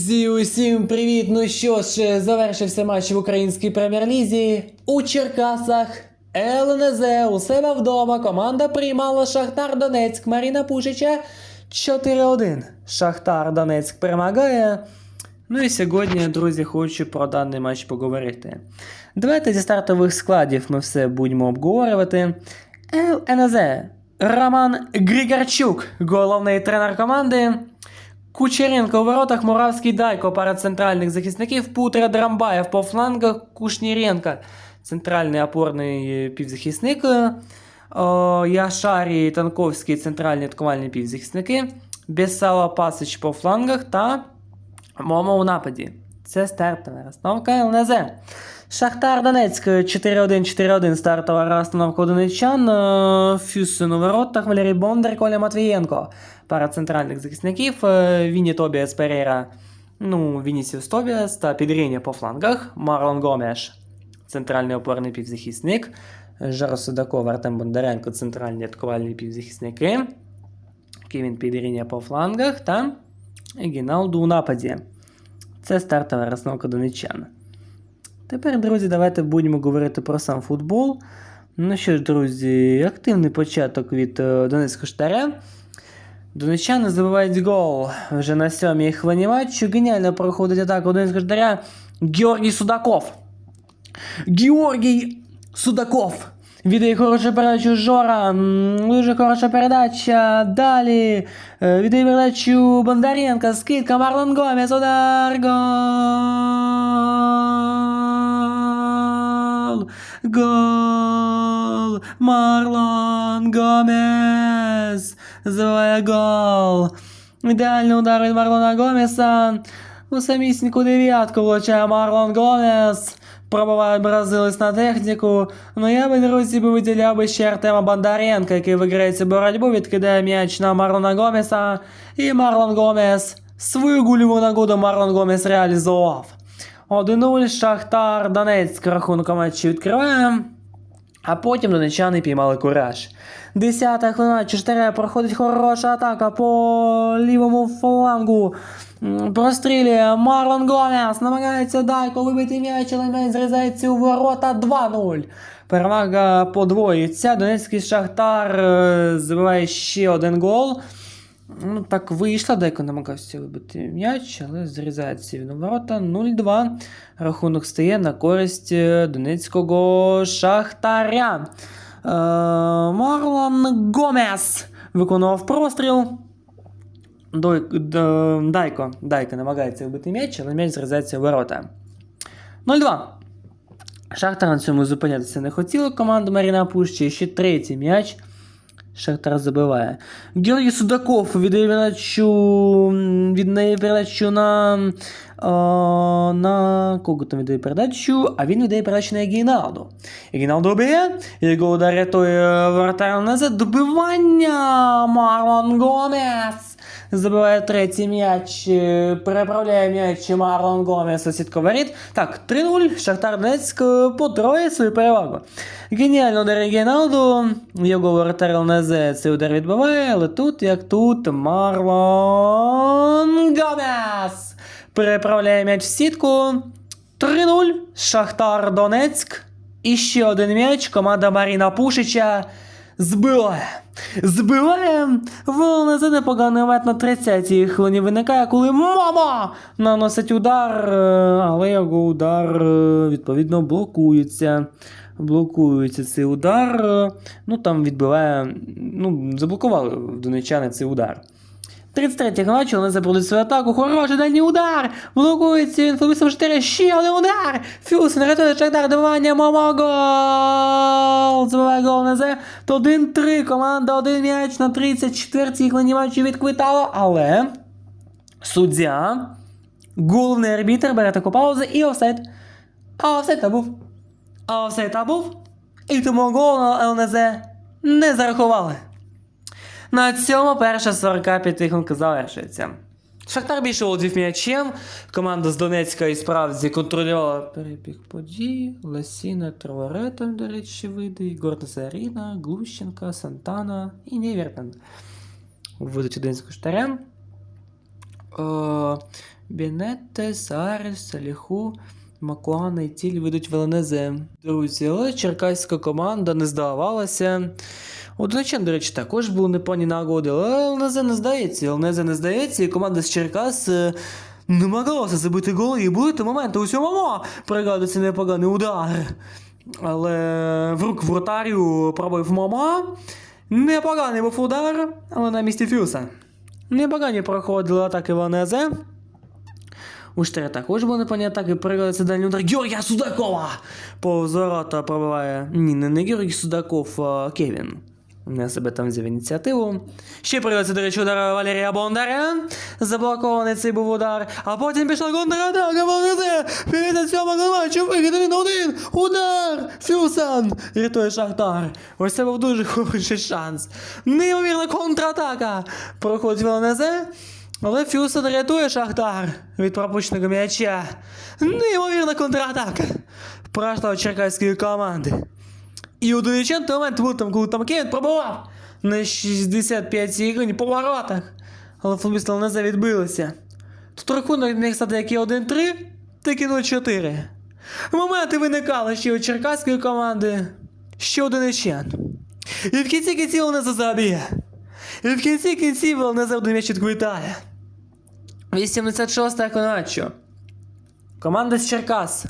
Друзі, усім привіт! Ну що ж, завершився матч в українській прем'єр-лізі. У Черкасах ЛНЗ у себе вдома команда приймала Шахтар Донецьк Маріна Пушича 4-1. Шахтар Донецьк перемагає. Ну і сьогодні, друзі, хочу про даний матч поговорити. Давайте зі стартових складів ми все будемо обговорювати. ЛНЗ Роман Григорчук, головний тренер команди. Кучеренко у воротах, Муравський Дайко, пара центральних захисників, Путра Драмбаєв по флангах, Кушніренко, центральний опорний півзахисник, е, Яшарі Танковський, центральні атакувальні півзахисники, Бесала Пасич по флангах та Момо у нападі. Це стартова розстановка ЛНЗ. Шахтар Донецьк 4-1, 4-1 стартова розстановка одиничан. Е, Фюсен у воротах, Валерій Бондар, Коля Матвієнко. Пара центральних захисників. е, Віні Тобіас Перейра, ну, Вінісіус Тобіас та Підріння по флангах. Марлон Гомеш, центральний опорний півзахисник. Жаро Судаков, Артем Бондаренко, центральні атакувальні півзахисники. Кевін Підріння по флангах та Гіналду у нападі. Це стартова розстановка донеччан. Тепер, друзі, давайте будемо говорити про сам футбол. Ну що ж, друзі, активний початок від е, Донецького штаря. Донеччани забивають гол вже на сьомій хвилині. Геніально проходить атаку Донецького штаря Георгій Судаков. Георгій Судаков. Віддає хорошу передачу Жора. Дуже хороша передача. Далі. е, Віддає передачу Бондаренка. Скидка Марлон Гомес. Удар. Гол. Гол. Марлон Гомес. Забиває гол. Ідеальний удар від Марлона Гомеса. У самісіньку дев'ятку влучає Марлон Гомес. Пробиває бразилець на техніку. Ну я би, друзі, би виділяв би ще Артема Бондаренка, який виграє цю боротьбу, відкидає м'яч на Марлона Гомеса. І Марлон Гомес свою гульову нагоду Марлон Гомес реалізував. 1-0 Шахтар Донецьк рахунком матчі відкриває. А потім донечани піймали кураж. Десята хвилина, Чештере проходить хороша атака по лівому флангу. Прострілює Марлон Гомес, намагається Дайко вибити м'яч, але м'яч зрізається у ворота 2-0. Перевага подвоїться. Донецький Шахтар е, забиває ще один гол. Ну, так вийшло, Дайко намагався вибити м'яч, але зрізається він у ворота 0-2. Рахунок стає на користь е, донецького Шахтаря. Е, Марлон Гомес виконував простріл. Дайко, Дайко намагається вбити м'яч, але м'яч зрізається в ворота. 0-2. Шахтар на цьому зупинятися не хотіла. Команда Маріна Пущі ще третій м'яч. Шахтар забиває. Георгій Судаков віддає передачу, віддає передачу на, е, на кого там віддає передачу, а він віддає передачу на Егіналду. Егіналду б'є, його удар рятує вратар назад. Добивання Марлон Гомес. Забиває третій м'яч, е, переправляє м'яч Марлон Гомес у сітку. Так, 3-0, Шахтар Донецьк е, потроє свою перевагу. Геніально удар Геналду, його воротар ЛНЗ цей удар відбиває, але тут, як тут, Марлон Гомес переправляє м'яч в сітку. 3-0, Шахтар Донецьк. І ще один м'яч, команда Маріна Пушича збиває. Збиває за непоганий момент на 30-й хвилині виникає, коли мама наносить удар, е, але його удар е, відповідно блокується. Блокується цей удар. е, Ну там відбиває. Ну, заблокували донечани цей удар. 33 матчу вони запродуть свою атаку. Хороший дальній удар! Блокується він Фабісом 4. Ще один удар! Фюсен рятує Шахтар давання Момо гол! Забиває гол на Зе. 1-3. Команда один м'яч на 34-й хвилині матчу відквитала, але суддя, головний арбітр бере таку паузу і офсайд. А офсайд та був. А офсайд та був. І тому гол на ЛНЗ не зарахували. На цьому перша 45 хвилинка завершується. Шахтар більше володів м'ячем. Команда з Донецька і справді контролювала перебіг подій. Ласіна Траварета, до речі, вийде, Ігор Назаріна, Глущенка, Сантана і Невертон. Вводить Донецьку штаря. Е, Бінетте, Сарес, Саліху, Макуана і Тіль ведуть в ЛНЗ. Друзі, але черкаська команда не здавалася. Одночасно, до речі, також були непоні нагоди, але ЛНЗ не здається. ЛНЗ не здається, і команда з Черкас е, намагалася забити голи і були моменти у сьомому. Пригадується непоганий удар. Але в рук вратарю пробив Мома. Непоганий був удар, але на місці Фюса. Непогані проходили атаки ЛНЗ. У Штири також були непогані атаки, переглядається дальній удар Георгія Судакова! Повз ворота пробиває. Ні, не, не Георгій Судаков, а Кевін. На себе там взяв ініціативу. Ще прийдеться, до речі, удар Валерія Бондаря. Заблокований цей був удар. А потім пішла контратака Волнезе. 57-го матчу вихід 1-1. Удар! Фюсан! Рятує Шахтар. Ось це був дуже хороший шанс. Неймовірна контратака. Проходить Волнезе. Але Фюсан рятує Шахтар від пропущеного м'яча. Неймовірна контратака. Пройшла черкаської команди. І у той момент був там, коли там Кевін пробував на 65 секунд по воротах. Але футболісти ЛНЗ відбилися. Тут рахунок міг стати як і 1-3, так і 0-4. Моменти виникали ще у черкаської команди, ще один ічен. І в кінці кінців ЛНЗ заб'є. І в кінці кінців ЛНЗ один м'яч відквитає. 86-та коначо. Команда з Черкас.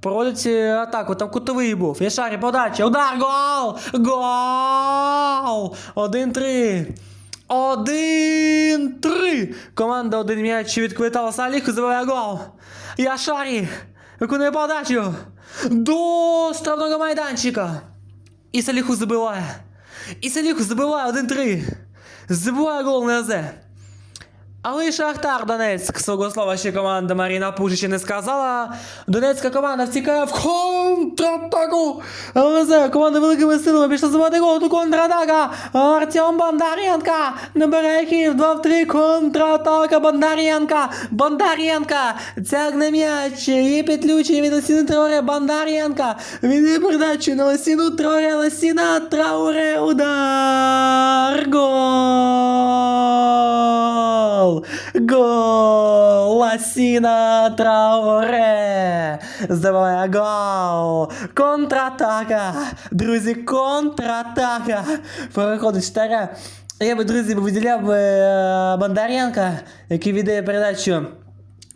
Проводить е, атаку, там кутовий був. Яшарі, подача, удар, гол! Гол! 1-3. 1-3. Команда один м'яч відквитала Саліху, забиває гол. Яшарі виконує подачу до штрафного майданчика. І Саліху забиває. І Саліху забиває 1-3. Забиває гол на АЗ. Але і Шахтар Донецьк, свого слова ще команда Маріна Пушича не сказала. Донецька команда втікає в контратаку. ЛНЗ, команда великими силами пішла забивати гол до контратака. Артем Бондаренко набирає хід 2 в 3 контратака Бондаренко. Бондаренко тягне м'яч і підключення від Лосіни Трауре Бондаренко. Він передачу на Лосіну Трауре. Лосіна Трауре удар. Гол! Гол! Ласіна Трауре! Забиває гол! Контратака! Друзі, контратака! Переходить штара. Я би, друзі, виділяв е, Бондаренка, який віддає передачу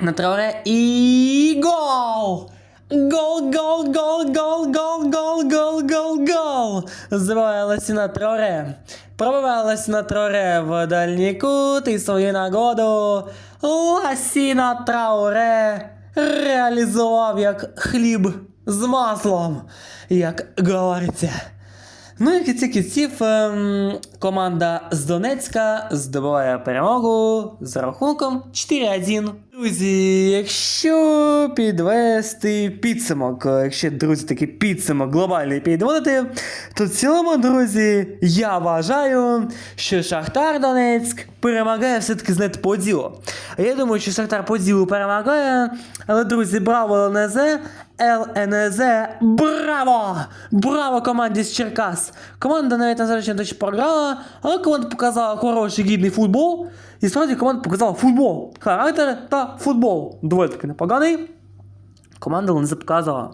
на Трауре. І гол! Гол, гол, гол, гол, гол, гол, гол, гол, гол. Забиває Лосіна Троре. Пробиває Лосіна Троре в дальній кут і свою нагоду. Лосіна Трауре реалізував як хліб з маслом, як говориться. Ну і кінці кінців ем, команда з Донецька здобуває перемогу з рахунком 4-1. Друзі, якщо підвести підсумок, якщо друзі такий підсумок глобальний підводити, то в цілому, друзі, я вважаю, що Шахтар Донецьк перемагає все-таки з Поділо. Я думаю, що Шахтар Поділу перемагає, але, друзі, браво ЛНЗ, ЛНЗ, браво! Браво команді з Черкас! Команда навіть на дочі програла, але команда показала хороший гідний футбол. І справді команда показала футбол, характер та футбол. Доволі таки непоганий. Команда ЛНЗ показала.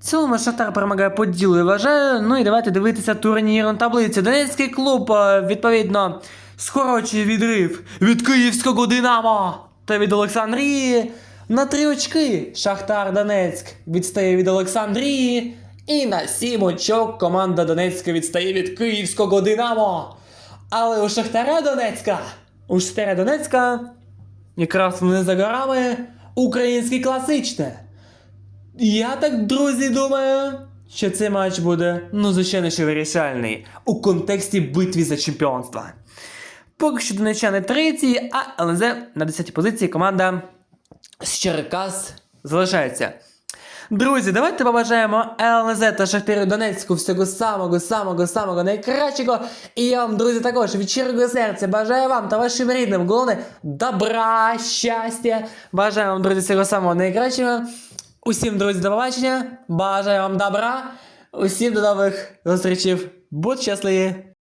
В цілому Шахтар перемагає по ділу, я вважаю. Ну і давайте дивитися турнірну таблицю. Донецький клуб, е, відповідно, скорочує відрив від київського Динамо та від Олександрії. На три очки Шахтар Донецьк відстає від Олександрії. І на сім очок команда Донецька відстає від київського Динамо. Але у Шахтаря Донецька, у Шахтаря Донецька, якраз не за горами, українське класичне. Я так, друзі, думаю, що цей матч буде, ну, звичайно, що вирішальний у контексті битві за чемпіонство. Поки що донечани третій, а ЛНЗ на 10-й позиції команда з Черкас залишається. Друзі, давайте побажаємо ЛНЗ та Шахтарю Донецьку всього самого, самого, самого найкращого. І я вам, друзі, також від щирого серця бажаю вам та вашим рідним головне добра, щастя. Бажаю вам, друзі, всього самого найкращого. Усім, друзі, до побачення. Бажаю вам добра. Усім до нових зустрічей. Будь щасливі!